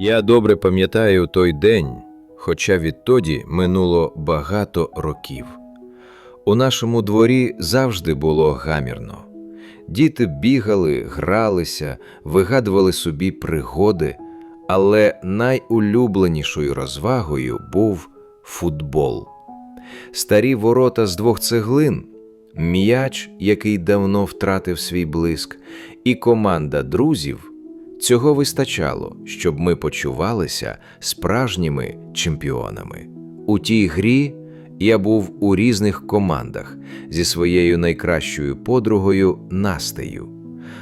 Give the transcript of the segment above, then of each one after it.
Я добре пам'ятаю той день, хоча відтоді минуло багато років. У нашому дворі завжди було гамірно. Діти бігали, гралися, вигадували собі пригоди, але найулюбленішою розвагою був футбол. Старі ворота з двох цеглин, м'яч, який давно втратив свій блиск, і команда друзів цього вистачало, щоб ми почувалися справжніми чемпіонами. У тій грі я був у різних командах зі своєю найкращою подругою Настею.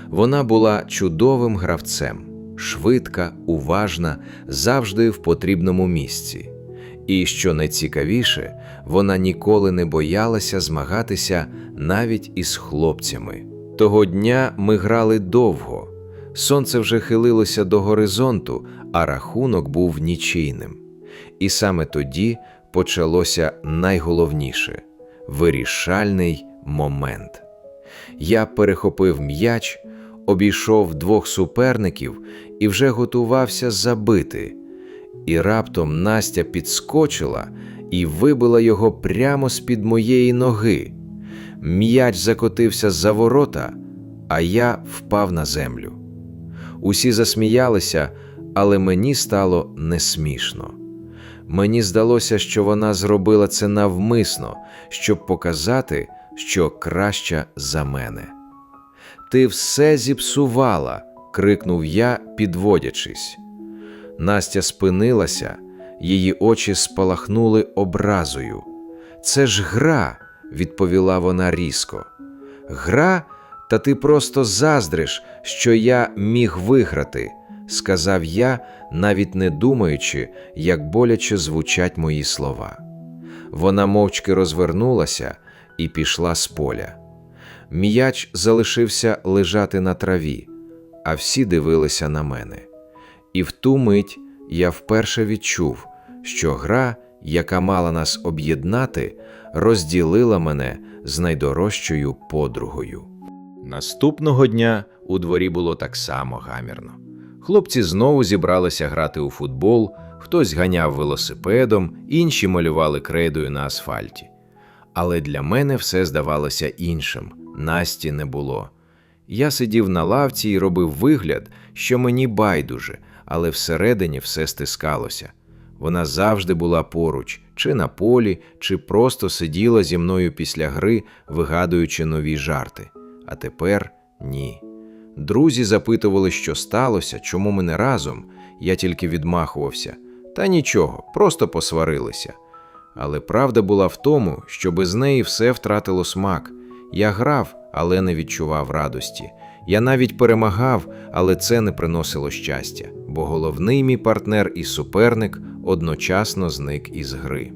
Вона була чудовим гравцем, швидка, уважна, завжди в потрібному місці. І що найцікавіше, вона ніколи не боялася змагатися навіть із хлопцями. Того дня ми грали довго. Сонце вже хилилося до горизонту, а рахунок був нічийним. І саме тоді почалося найголовніше вирішальний момент. Я перехопив м'яч, обійшов двох суперників і вже готувався забити. І раптом Настя підскочила і вибила його прямо з-під моєї ноги. М'яч закотився за ворота, а я впав на землю. Усі засміялися, але мені стало несмішно. Мені здалося, що вона зробила це навмисно, щоб показати, що краща за мене. Ти все зіпсувала, крикнув я, підводячись. Настя спинилася, її очі спалахнули образою. Це ж гра, відповіла вона різко. Гра, та ти просто заздриш, що я міг виграти, сказав я, навіть не думаючи, як боляче звучать мої слова. Вона мовчки розвернулася і пішла з поля. М'яч залишився лежати на траві, а всі дивилися на мене. І в ту мить я вперше відчув, що гра, яка мала нас об'єднати, розділила мене з найдорожчою подругою. Наступного дня у дворі було так само гамірно. Хлопці знову зібралися грати у футбол, хтось ганяв велосипедом, інші малювали крейдою на асфальті. Але для мене все здавалося іншим Насті не було. Я сидів на лавці і робив вигляд, що мені байдуже, але всередині все стискалося. Вона завжди була поруч, чи на полі, чи просто сиділа зі мною після гри, вигадуючи нові жарти. А тепер ні. Друзі запитували, що сталося, чому ми не разом. Я тільки відмахувався. Та нічого, просто посварилися. Але правда була в тому, що без неї все втратило смак. Я грав, але не відчував радості. Я навіть перемагав, але це не приносило щастя, бо головний мій партнер і суперник одночасно зник із гри.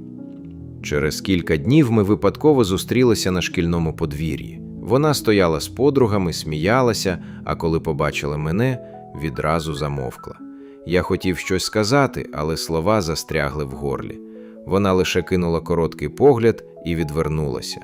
Через кілька днів ми випадково зустрілися на шкільному подвір'ї. Вона стояла з подругами, сміялася, а коли побачила мене, відразу замовкла. Я хотів щось сказати, але слова застрягли в горлі. Вона лише кинула короткий погляд і відвернулася.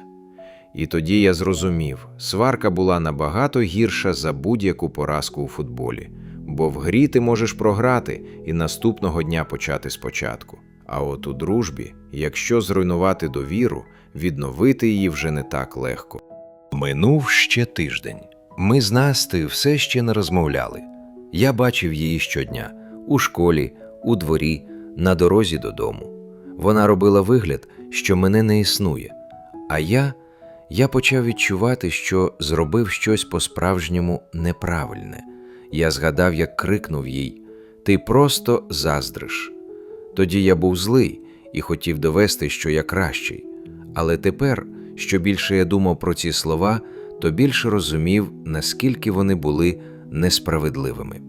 І тоді я зрозумів, сварка була набагато гірша за будь-яку поразку у футболі, бо в грі ти можеш програти і наступного дня почати спочатку. А от у дружбі, якщо зруйнувати довіру, відновити її вже не так легко. Минув ще тиждень. Ми з Настею все ще не розмовляли. Я бачив її щодня у школі, у дворі, на дорозі додому. Вона робила вигляд, що мене не існує. А я, я почав відчувати, що зробив щось по-справжньому неправильне. Я згадав, як крикнув їй: Ти просто заздриш. Тоді я був злий і хотів довести, що я кращий. Але тепер, що більше я думав про ці слова, то більше розумів, наскільки вони були несправедливими.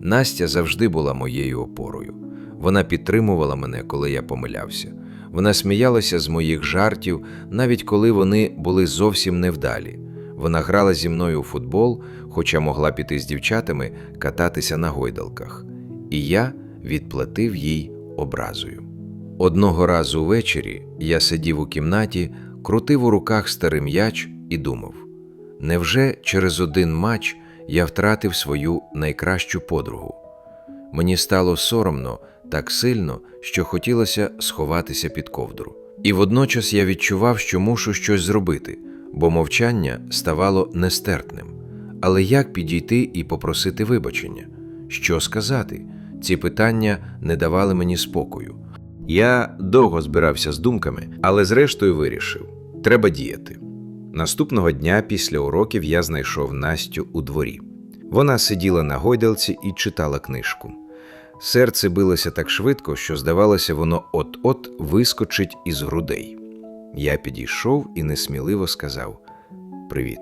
Настя завжди була моєю опорою. Вона підтримувала мене, коли я помилявся. Вона сміялася з моїх жартів, навіть коли вони були зовсім невдалі. Вона грала зі мною у футбол, хоча могла піти з дівчатами кататися на гойдалках. І я відплатив їй образою. Одного разу ввечері я сидів у кімнаті, крутив у руках старий м'яч і думав: невже через один матч я втратив свою найкращу подругу? Мені стало соромно так сильно, що хотілося сховатися під ковдру. І водночас я відчував, що мушу щось зробити, бо мовчання ставало нестерпним. Але як підійти і попросити вибачення? Що сказати? Ці питання не давали мені спокою. Я довго збирався з думками, але зрештою вирішив: треба діяти. Наступного дня після уроків я знайшов Настю у дворі. Вона сиділа на гойдалці і читала книжку. Серце билося так швидко, що здавалося, воно от-от вискочить із грудей. Я підійшов і несміливо сказав Привіт.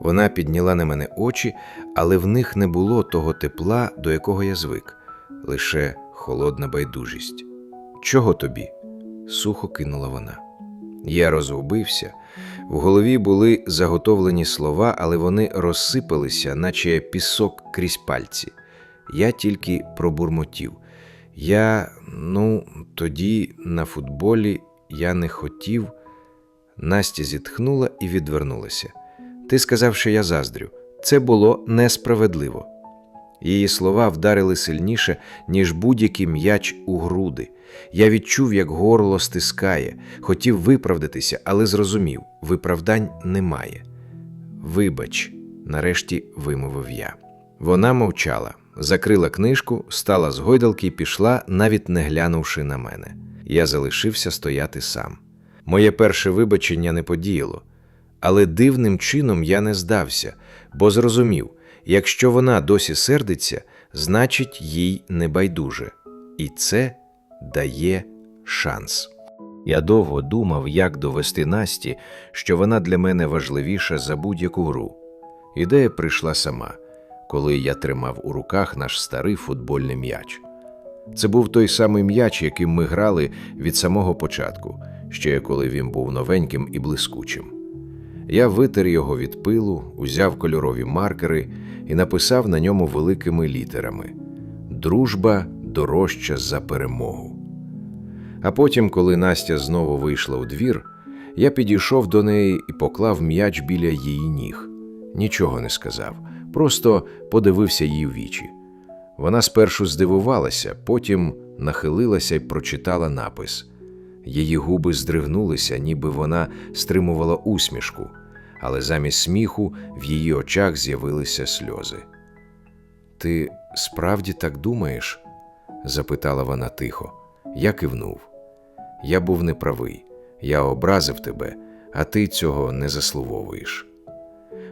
Вона підняла на мене очі, але в них не було того тепла, до якого я звик, лише холодна байдужість. Чого тобі? сухо кинула вона. Я розгубився. В голові були заготовлені слова, але вони розсипалися, наче пісок крізь пальці. Я тільки пробурмотів. Я, ну, тоді на футболі я не хотів. Настя зітхнула і відвернулася. Ти сказав, що я заздрю. Це було несправедливо. Її слова вдарили сильніше, ніж будь-який м'яч у груди. Я відчув, як горло стискає, хотів виправдатися, але зрозумів виправдань немає. Вибач, нарешті вимовив я. Вона мовчала, закрила книжку, стала з гойдалки і пішла, навіть не глянувши на мене. Я залишився стояти сам. Моє перше вибачення не подіяло, але дивним чином я не здався, бо зрозумів, якщо вона досі сердиться, значить їй не байдуже. І це дає шанс. Я довго думав, як довести Насті, що вона для мене важливіша за будь-яку гру. Ідея прийшла сама, коли я тримав у руках наш старий футбольний м'яч. Це був той самий м'яч, яким ми грали від самого початку, ще коли він був новеньким і блискучим. Я витер його від пилу, узяв кольорові маркери і написав на ньому великими літерами Дружба дорожча за перемогу. А потім, коли Настя знову вийшла у двір, я підійшов до неї і поклав м'яч біля її ніг. Нічого не сказав, просто подивився їй у вічі. Вона спершу здивувалася, потім нахилилася і прочитала напис. Її губи здригнулися, ніби вона стримувала усмішку, але замість сміху в її очах з'явилися сльози. Ти справді так думаєш? запитала вона тихо. Я кивнув. Я був неправий, я образив тебе, а ти цього не заслуговуєш.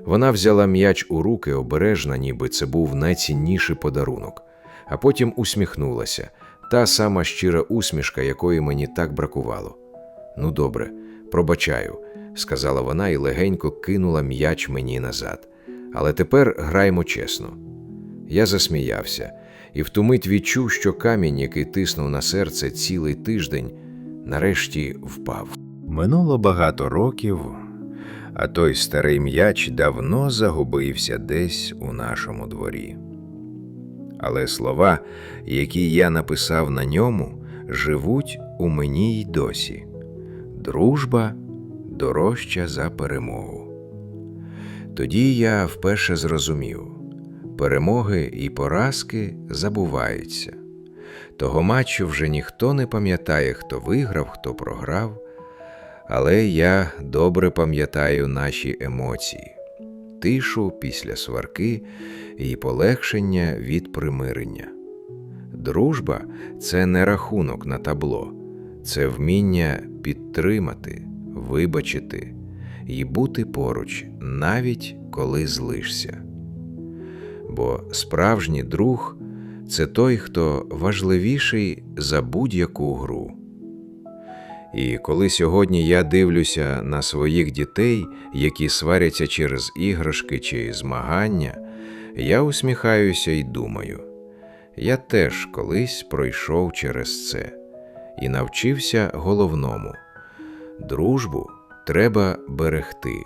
Вона взяла м'яч у руки обережно, ніби це був найцінніший подарунок, а потім усміхнулася, та сама щира усмішка, якої мені так бракувало. Ну, добре, пробачаю, сказала вона і легенько кинула м'яч мені назад. Але тепер граємо чесно. Я засміявся, і в ту мить відчув, що камінь, який тиснув на серце цілий тиждень, нарешті впав. Минуло багато років, а той старий м'яч давно загубився десь у нашому дворі. Але слова, які я написав на ньому, живуть у мені й досі. Дружба дорожча за перемогу. Тоді я вперше зрозумів перемоги і поразки забуваються. Того матчу вже ніхто не пам'ятає, хто виграв, хто програв, але я добре пам'ятаю наші емоції, тишу після сварки і полегшення від примирення. Дружба це не рахунок на табло, це вміння підтримати, вибачити і бути поруч, навіть коли злишся. Бо справжній друг це той, хто важливіший за будь-яку гру. І коли сьогодні я дивлюся на своїх дітей, які сваряться через іграшки чи змагання, я усміхаюся і думаю, я теж колись пройшов через це і навчився головному дружбу треба берегти,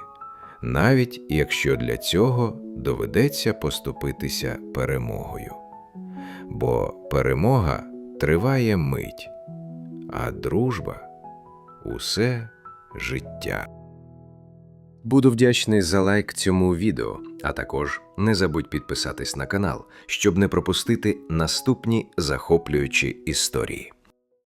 навіть якщо для цього доведеться поступитися перемогою. Бо перемога триває мить, а дружба усе життя. Буду вдячний за лайк цьому відео, а також не забудь підписатись на канал, щоб не пропустити наступні захоплюючі історії.